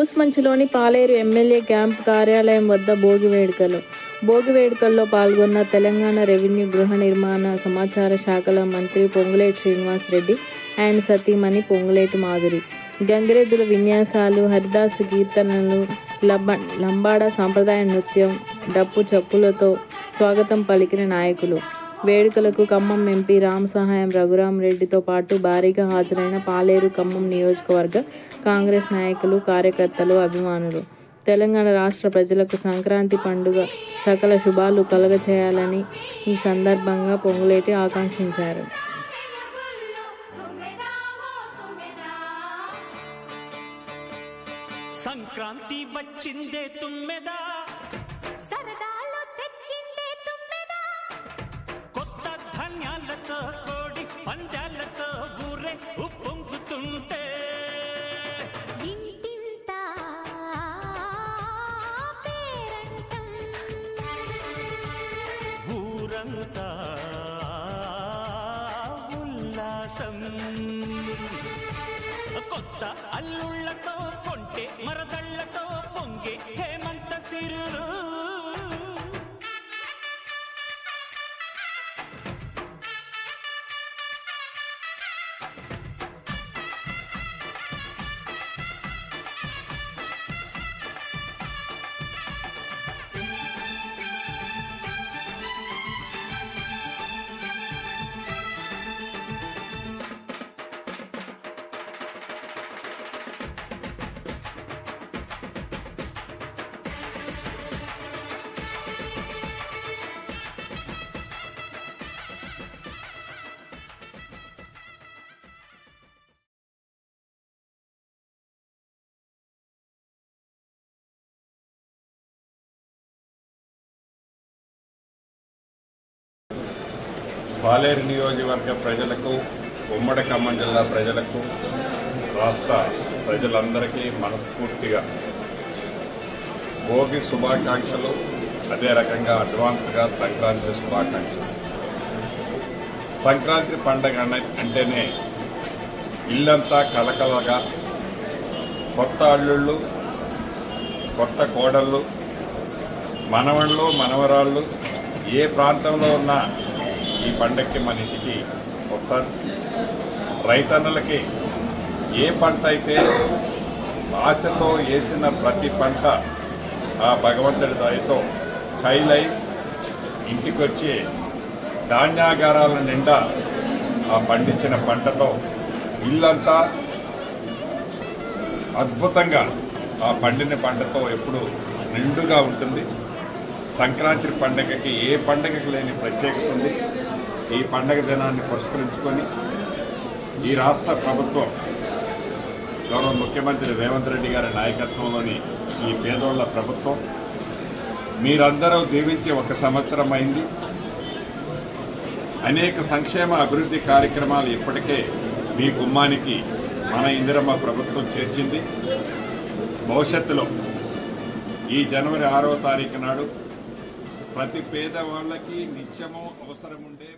కూసుమంచిలోని పాలేరు MLA camp కార్యాలయం వద్ద భోగి వేడుకలు. భోగి వేడుకల్లో పాల్గొన్న తెలంగాణ రెవెన్యూ గృహ నిర్మాణ సమాచార శాఖల మంత్రి పొంగులేటి శ్రీనివాస్ రెడ్డి ఆయన సతీమణి పొంగులేటి మాధురి. గంగిరెద్దుల విన్యాసాలు హరిదాస్ కీర్తనలు లంబ లంబాడ సాంప్రదాయ నృత్యం డప్పు చప్పులతో స్వాగతం పలికిన నాయకులు. వేడుకలకు ఖమ్మం ఎంపీ రామ్ సహాయం రఘురాం రెడ్డితో పాటు భారీగా హాజరైన పాలేరు ఖమ్మం నియోజకవర్గ కాంగ్రెస్ నాయకులు కార్యకర్తలు అభిమానులు. తెలంగాణ రాష్ట్ర ప్రజలకు సంక్రాంతి పండుగ సకల శుభాలు కలగచేయాలని ఈ సందర్భంగా పొంగులేటి ఆకాంక్షించారు. సంక్రాంతి వచ్చిందే తుమ్మెదా? ధాన్యాలతో కోడి పంజాలతో ఊరే ఉప్పొంగుతుంటే. ఊరంతా ఉల్లాసం. కొత్త అల్లుళ్ళతో కొంటే మరదళ్ళతో పొంగే హేమంత సిరులు. పాలేరు నియోజకవర్గ ప్రజలకు ఉమ్మడి ఖమ్మం జిల్లా ప్రజలకు రాష్ట్ర ప్రజలందరికీ మనస్ఫూర్తిగా భోగి శుభాకాంక్షలు. అదే రకంగా అడ్వాన్స్గా సంక్రాంతి శుభాకాంక్షలు. సంక్రాంతి పండగ అంటేనే ఇల్లంతా కలకలగా కొత్త అల్లుళ్ళు కొత్త కోడళ్ళు మనవళ్ళు మనవరాళ్ళు ఏ ప్రాంతంలో ఉన్నా ఈ పండక్కి మన ఇంటికి వస్తారు. రైతన్నులకి ఏ పంట అయితే ఆశతో వేసిన ప్రతి పంట ఆ భగవంతుడి దయతో కైలై ఇంటికొచ్చి ధాన్యాగారాల నిండా ఆ పండించిన పంటతో ఇల్లంతా అద్భుతంగా ఆ పండిన పంటతో ఎప్పుడు నిండుగా ఉంటుంది. సంక్రాంతి పండగకి ఏ పండగకి లేని ప్రత్యేకత ఉంది. ఈ పండగ దినాన్ని పురస్కరించుకొని ఈ రాష్ట్ర ప్రభుత్వం గౌరవ ముఖ్యమంత్రి రేవంత్ రెడ్డి గారి నాయకత్వంలోని ఈ పేదోళ్ళ ప్రభుత్వం మీరందరూ దీవించి ఒక సంవత్సరం అయింది. అనేక సంక్షేమ అభివృద్ధి కార్యక్రమాలు ఇప్పటికే మీ గుమ్మానికి మన ఇందిరమ్మ ప్రభుత్వం చేర్చింది. భవిష్యత్తులో ఈ జనవరి ఆరవ తారీఖు నాడు ప్రతి పేదవాళ్ళకి నిత్యము అవసరం ఉండే